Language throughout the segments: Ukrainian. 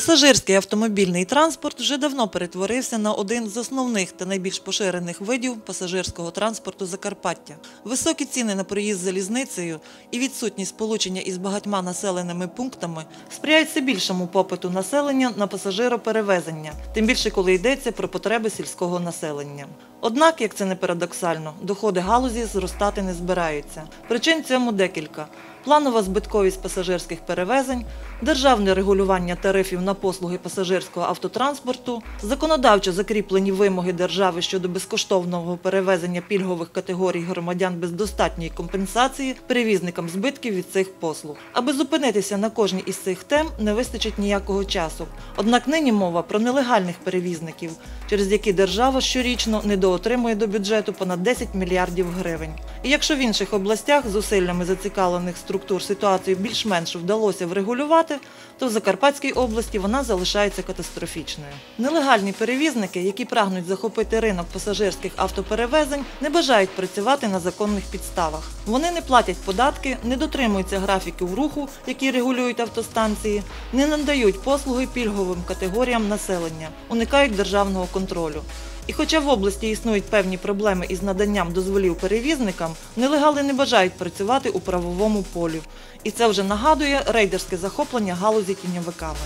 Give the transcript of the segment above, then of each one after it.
Пасажирський автомобільний транспорт вже давно перетворився на один з основних та найбільш поширених видів пасажирського транспорту Закарпаття. Високі ціни на проїзд залізницею і відсутність сполучення із багатьма населеними пунктами сприяють все більшому попиту населення на пасажироперевезення, тим більше коли йдеться про потреби сільського населення. Однак, як це не парадоксально, доходи галузі зростати не збираються. Причин цьому декілька. Планова збитковість пасажирських перевезень, державне регулювання тарифів на послуги пасажирського автотранспорту, законодавчо закріплені вимоги держави щодо безкоштовного перевезення пільгових категорій громадян без достатньої компенсації перевізникам збитків від цих послуг. Аби зупинитися на кожній із цих тем, не вистачить ніякого часу. Однак нині мова про нелегальних перевізників, через які держава щорічно недоотримує до бюджету понад 10 мільярдів гривень. І якщо в інших областях зусиллями зацікавлених структур ситуацію більш-менш вдалося врегулювати, то в Закарпатській області вона залишається катастрофічною. Нелегальні перевізники, які прагнуть захопити ринок пасажирських автоперевезень, не бажають працювати на законних підставах. Вони не платять податки, не дотримуються графіків руху, які регулюють автостанції, не надають послуги пільговим категоріям населення, уникають державного контролю. І хоча в області існують певні проблеми із наданням дозволів перевізникам, нелегали не бажають працювати у правовому полі. І це вже нагадує рейдерське захоплення галузі тіньовиками.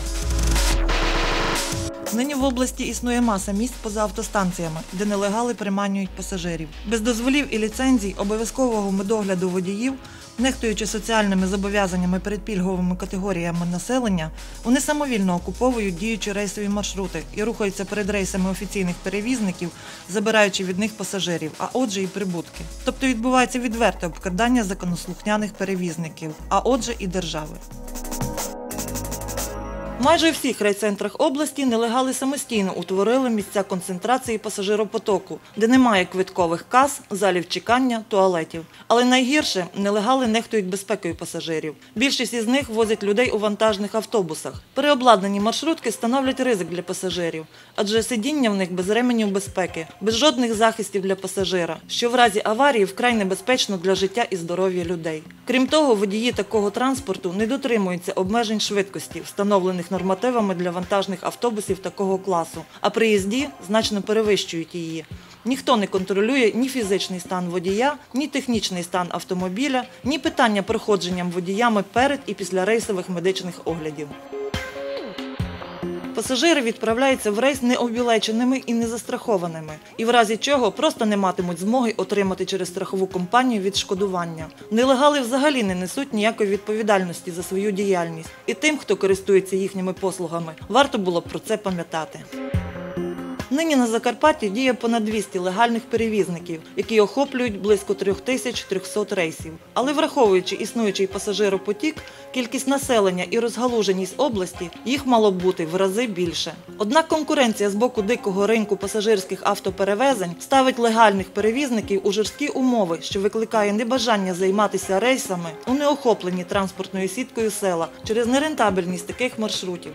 Нині в області існує маса місць поза автостанціями, де нелегали приманюють пасажирів. Без дозволів і ліцензій, обов'язкового медогляду водіїв, нехтуючи соціальними зобов'язаннями перед пільговими категоріями населення, вони самовільно окуповують діючі рейсові маршрути і рухаються перед рейсами офіційних перевізників, забираючи від них пасажирів, а отже і прибутки. Тобто відбувається відверте обкрадання законослухняних перевізників, а отже і держави. Майже у всіх райцентрах області нелегали самостійно утворили місця концентрації пасажиропотоку, де немає квиткових кас, залів чекання, туалетів. Але найгірше нелегали нехтують безпекою пасажирів. Більшість із них возять людей у вантажних автобусах. Переобладнані маршрутки становлять ризик для пасажирів, адже сидіння в них без ременів безпеки, без жодних захистів для пасажира, що в разі аварії вкрай небезпечно для життя і здоров'я людей. Крім того, водії такого транспорту не дотримуються обмежень швидкості, встановлених нормативами для вантажних автобусів такого класу, а при їзді значно перевищують її. Ніхто не контролює ні фізичний стан водія, ні технічний стан автомобіля, ні питання проходженням водіями перед і після рейсових медичних оглядів. Пасажири відправляються в рейс необілеченими і незастрахованими, і в разі чого просто не матимуть змоги отримати через страхову компанію відшкодування. Нелегали взагалі не несуть ніякої відповідальності за свою діяльність, і тим, хто користується їхніми послугами, варто було б про це пам'ятати. Нині на Закарпатті діє понад 200 легальних перевізників, які охоплюють близько 3300 рейсів. Але враховуючи існуючий пасажиропотік, кількість населення і розгалуженість області, їх мало б бути в рази більше. Однак конкуренція з боку дикого ринку пасажирських автоперевезень ставить легальних перевізників у жорсткі умови, що викликає небажання займатися рейсами у неохоплені транспортною сіткою села через нерентабельність таких маршрутів.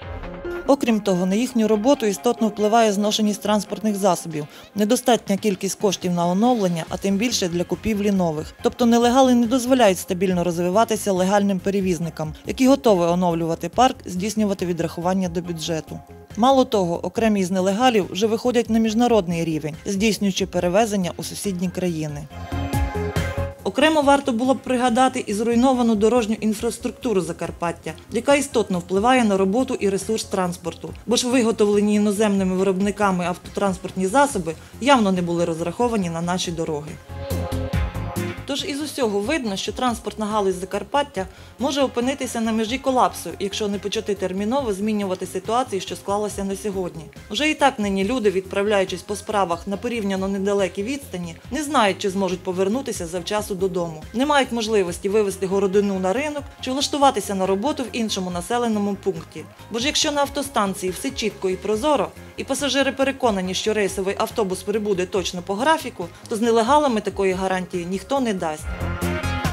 Окрім того, на їхню роботу істотно впливає зношеність транспортних засобів, недостатня кількість коштів на оновлення, а тим більше для купівлі нових. Тобто нелегали не дозволяють стабільно розвиватися легальним перевізникам, які готові оновлювати парк, здійснювати відрахування до бюджету. Мало того, окремі з нелегалів вже виходять на міжнародний рівень, здійснюючи перевезення у сусідні країни. Окремо варто було б пригадати і зруйновану дорожню інфраструктуру Закарпаття, яка істотно впливає на роботу і ресурс транспорту, бо ж виготовлені іноземними виробниками автотранспортні засоби явно не були розраховані на наші дороги. Тож із усього видно, що транспортна галузь Закарпаття може опинитися на межі колапсу, якщо не почати терміново змінювати ситуацію, що склалася на сьогодні. Вже і так нині люди, відправляючись по справах на порівняно недалекі відстані, не знають, чи зможуть повернутися завчасу додому, не мають можливості вивезти городину на ринок чи влаштуватися на роботу в іншому населеному пункті. Бо ж якщо на автостанції все чітко і прозоро, і пасажири переконані, що рейсовий автобус прибуде точно по графіку, то з нелегалами такої гарантії ніхто не дасть.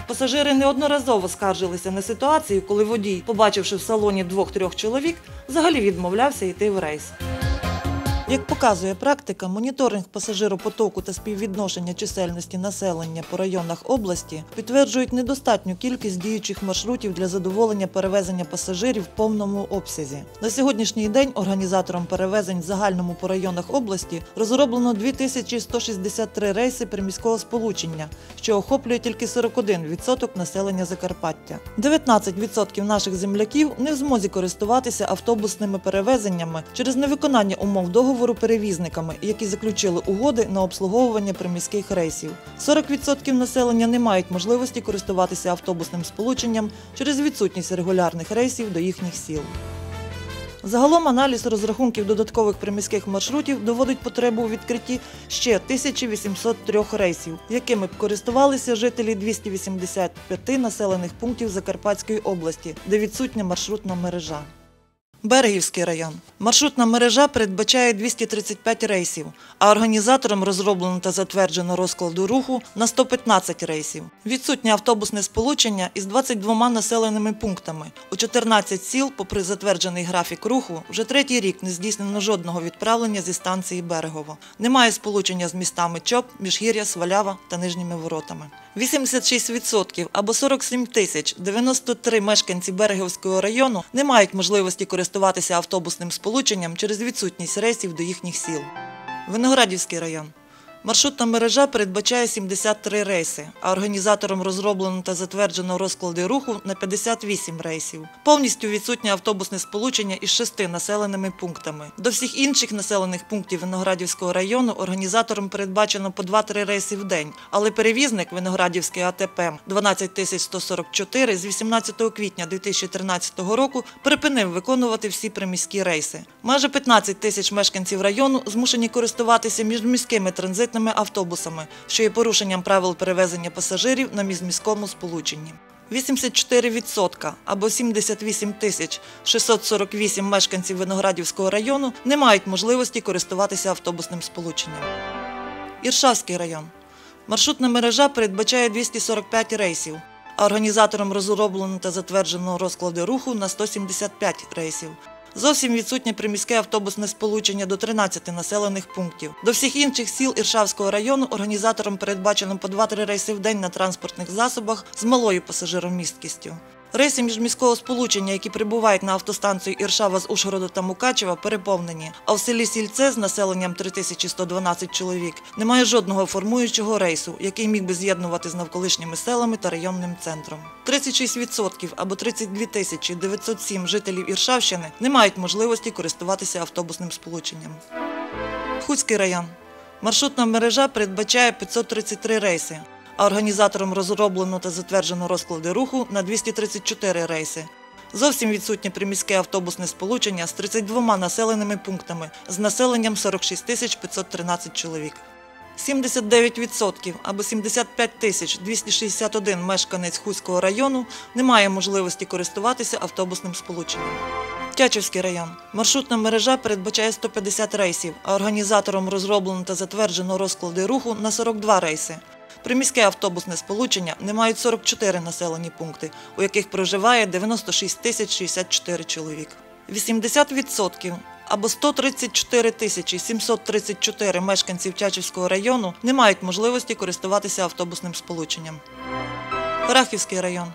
Пасажири неодноразово скаржилися на ситуацію, коли водій, побачивши в салоні двох-трьох чоловік, взагалі відмовлявся йти в рейс. Як показує практика, моніторинг пасажиропотоку та співвідношення чисельності населення по районах області підтверджують недостатню кількість діючих маршрутів для задоволення перевезення пасажирів в повному обсязі. На сьогоднішній день організатором перевезень в загальному по районах області розроблено 2163 рейси приміського сполучення, що охоплює тільки 41% населення Закарпаття. 19% наших земляків не в змозі користуватися автобусними перевезеннями через невиконання умов договору перевізниками, які заключили угоди на обслуговування приміських рейсів. 40% населення не мають можливості користуватися автобусним сполученням через відсутність регулярних рейсів до їхніх сіл. Загалом аналіз розрахунків додаткових приміських маршрутів доводить потребу у відкритті ще 1803 рейсів, якими б користувалися жителі 285 населених пунктів Закарпатської області, де відсутня маршрутна мережа. Берегівський район. Маршрутна мережа передбачає 235 рейсів, а організатором розроблено та затверджено розкладу руху на 115 рейсів. Відсутнє автобусне сполучення із 22 населеними пунктами. У 14 сіл, попри затверджений графік руху, вже третій рік не здійснено жодного відправлення зі станції Берегово. Немає сполучення з містами Чоп, Міжгір'я, Свалява та Нижніми Воротами. 86% або 47 тисяч 93 мешканці Берегівського району не мають можливості користуватися автобусним сполученням через відсутність рейсів до їхніх сіл. Виноградівський район. Маршрутна мережа передбачає 73 рейси, а організатором розроблено та затверджено розклади руху на 58 рейсів. Повністю відсутнє автобусне сполучення із шести населеними пунктами. До всіх інших населених пунктів Виноградівського району організатором передбачено по 2-3 рейси в день, але перевізник Виноградівський АТП 12144 з 18 квітня 2013 року припинив виконувати всі приміські рейси. Майже 15 тисяч мешканців району змушені користуватися міжміськими транзитними автобусами, що є порушенням правил перевезення пасажирів на міжміському сполученні. 84% або 78 тисяч 648 мешканців Виноградівського району не мають можливості користуватися автобусним сполученням. Іршавський район. Маршрутна мережа передбачає 245 рейсів, а організатором розроблено та затверджено розклади руху на 175 рейсів. Зовсім відсутнє приміське автобусне сполучення до 13 населених пунктів. До всіх інших сіл Іршавського району організатором передбачено по 2-3 рейси в день на транспортних засобах з малою пасажиромісткістю. Рейси міжміського сполучення, які прибувають на автостанцію Іршава з Ужгорода та Мукачева, переповнені. А в селі Сільце з населенням 3112 чоловік немає жодного формуючого рейсу, який міг би з'єднувати з навколишніми селами та районним центром. 36% або 32 тисячі 907 жителів Іршавщини не мають можливості користуватися автобусним сполученням. Хуцький район. Маршрутна мережа передбачає 533 рейси, а організатором розроблено та затверджено розклади руху на 234 рейси. Зовсім відсутнє приміське автобусне сполучення з 32 населеними пунктами з населенням 46 тисяч 513 чоловік. 79% або 75 тисяч 261 мешканець Хуського району не має можливості користуватися автобусним сполученням. Тячівський район. Маршрутна мережа передбачає 150 рейсів, а організатором розроблено та затверджено розклади руху на 42 рейси. Приміське автобусне сполучення не мають 44 населені пункти, у яких проживає 96 тисяч 64 чоловік. 80% або 134 тисячі 734 мешканців Тячівського району не мають можливості користуватися автобусним сполученням. Рахівський район.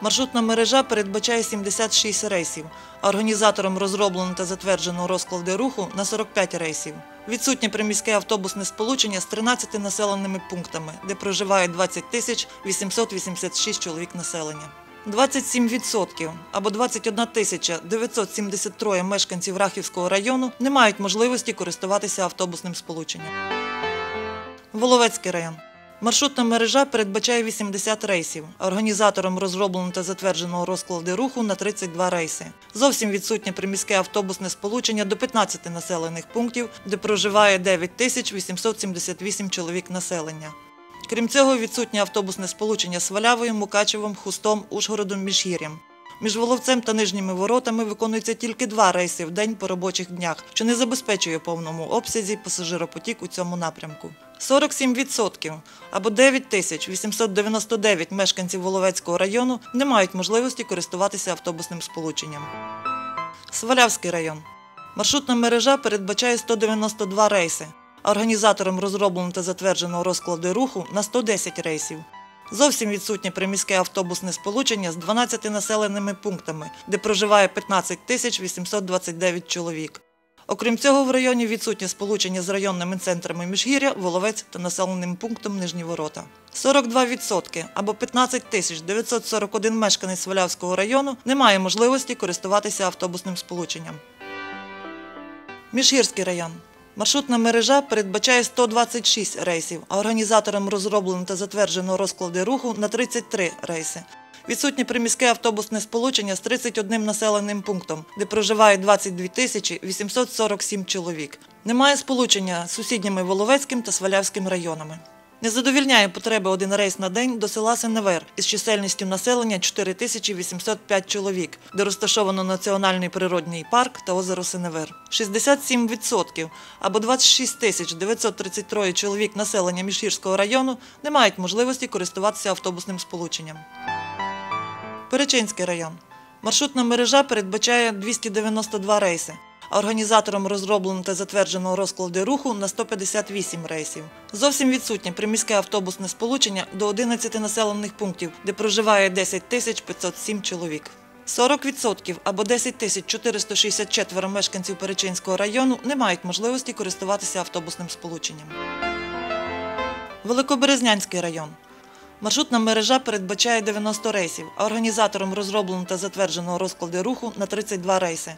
Маршрутна мережа передбачає 76 рейсів, а організатором розроблено та затверджено розклади руху на 45 рейсів. Відсутнє приміське автобусне сполучення з 13 населеними пунктами, де проживає 20 тисяч 886 чоловік населення. 27% або 21 тисяча 973 мешканців Рахівського району не мають можливості користуватися автобусним сполученням. Воловецький район. Маршрутна мережа передбачає 80 рейсів, організатором розроблено та затвердженого розклади руху на 32 рейси. Зовсім відсутнє приміське автобусне сполучення до 15 населених пунктів, де проживає 9 тисяч 878 чоловік населення. Крім цього, відсутнє автобусне сполучення з Валявою, Мукачевом, Хустом, Ужгородом, Міжгір'ям. Між Воловцем та Нижніми воротами виконується тільки два рейси в день по робочих днях, що не забезпечує повному обсязі пасажиропотік у цьому напрямку. 47% або 9 тисяч 899 мешканців Воловецького району не мають можливості користуватися автобусним сполученням. Свалявський район. Маршрутна мережа передбачає 192 рейси, а організатором розроблено та затверджено розклади руху на 110 рейсів. Зовсім відсутнє приміське автобусне сполучення з 12 населеними пунктами, де проживає 15 тисяч 829 чоловік. Окрім цього, в районі відсутнє сполучення з районними центрами Міжгір'я, Воловець та населеним пунктом Нижні Ворота. 42% або 15 тисяч 941 мешканець Свалявського району не має можливості користуватися автобусним сполученням. Міжгірський район. Маршрутна мережа передбачає 126 рейсів, а організаторам розроблено та затверджено розклади руху на 33 рейси. Відсутнє приміське автобусне сполучення з 31 населеним пунктом, де проживає 22 тисячі 847 чоловік. Немає сполучення з сусідніми Воловецьким та Свалявським районами. Не задовільняє потреби один рейс на день до села Сеневер із чисельністю населення 4805 чоловік, де розташовано Національний природний парк та озеро Сеневер. 67% або 26 тисяч 933 чоловік населення Міжгірського району не мають можливості користуватися автобусним сполученням. Перечинський район. Маршрутна мережа передбачає 292 рейси, організатором розроблено та затверджено розклади руху на 158 рейсів. Зовсім відсутнє приміське автобусне сполучення до 11 населених пунктів, де проживає 10 тисяч 507 чоловік. 40% або 10 тисяч 464 мешканців Перечинського району не мають можливості користуватися автобусним сполученням. Великоберезнянський район. Маршрутна мережа передбачає 90 рейсів, а організатором розроблено та затверджено розклади руху на 32 рейси.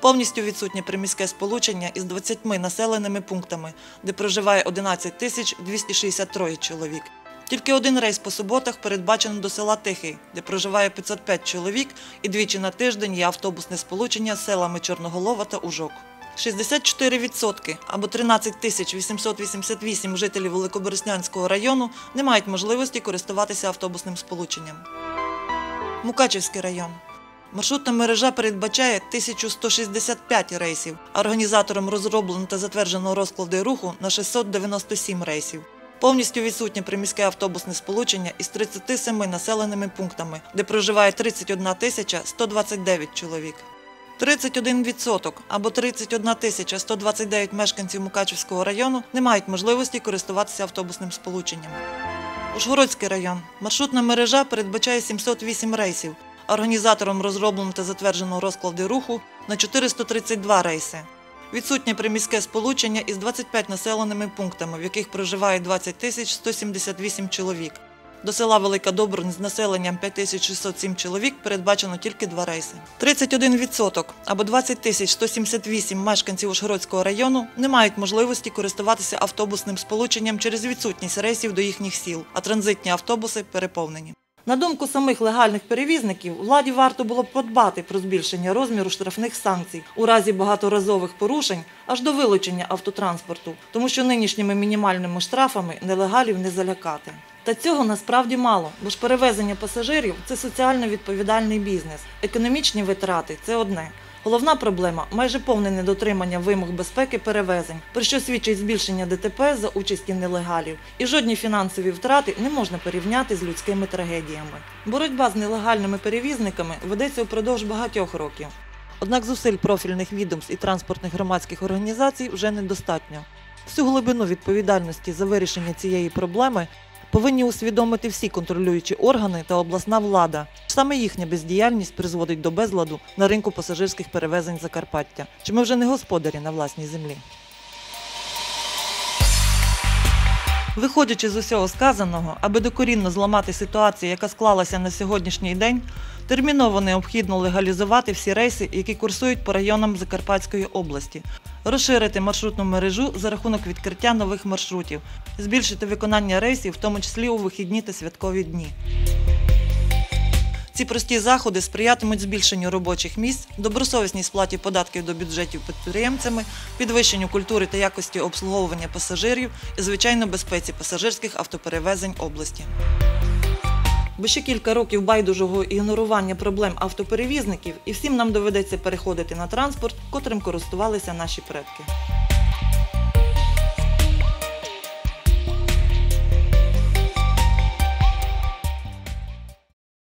Повністю відсутнє приміське сполучення із 20 населеними пунктами, де проживає 11 тисяч 263 чоловік. Тільки один рейс по суботах передбачено до села Тихий, де проживає 505 чоловік, і двічі на тиждень є автобусне сполучення з селами Чорноголова та Ужок. 64% або 13 тисяч 888 жителів Великобереснянського району не мають можливості користуватися автобусним сполученням. Мукачівський район. Маршрутна мережа передбачає 1165 рейсів, організатором розроблено та затверджено розклади руху на 697 рейсів. Повністю відсутнє приміське автобусне сполучення із 37 населеними пунктами, де проживає 31 тисяча 129 чоловік. 31% або 31 тисяча 129 мешканців Мукачівського району не мають можливості користуватися автобусним сполученням. Ужгородський район. Маршрутна мережа передбачає 708 рейсів, організатором розроблено та затверджено розклади руху на 432 рейси. Відсутнє приміське сполучення із 25 населеними пунктами, в яких проживає 20 тисяч 178 чоловік. До села Велика Добрунь з населенням 5607 чоловік передбачено тільки два рейси. 31% або 20 тисяч 178 мешканців Ужгородського району не мають можливості користуватися автобусним сполученням через відсутність рейсів до їхніх сіл, а транзитні автобуси переповнені. На думку самих легальних перевізників, владі варто було б подбати про збільшення розміру штрафних санкцій у разі багаторазових порушень аж до вилучення автотранспорту, тому що нинішніми мінімальними штрафами нелегалів не залякати. Та цього насправді мало, бо ж перевезення пасажирів це соціально відповідальний бізнес. Економічні витрати це одне. Головна проблема майже повне недотримання вимог безпеки перевезень, про що свідчить збільшення ДТП за участі нелегалів. І жодні фінансові втрати не можна порівняти з людськими трагедіями. Боротьба з нелегальними перевізниками ведеться упродовж багатьох років. Однак зусиль профільних відомств і транспортних громадських організацій вже недостатньо. Всю глибину відповідальності за вирішення цієї проблеми повинні усвідомити всі контролюючі органи та обласна влада. Саме їхня бездіяльність призводить до безладу на ринку пасажирських перевезень Закарпаття. Чи ми вже не господарі на власній землі? Виходячи з усього сказаного, аби докорінно зламати ситуацію, яка склалася на сьогоднішній день, терміново необхідно легалізувати всі рейси, які курсують по районам Закарпатської області, розширити маршрутну мережу за рахунок відкриття нових маршрутів, збільшити виконання рейсів, в тому числі у вихідні та святкові дні. Ці прості заходи сприятимуть збільшенню робочих місць, добросовісній сплаті податків до бюджетів підприємцями, підвищенню культури та якості обслуговування пасажирів і, звичайно, безпеці пасажирських автоперевезень області. Бо ще кілька років байдужого ігнорування проблем автоперевізників, і всім нам доведеться переходити на транспорт, котрим користувалися наші предки.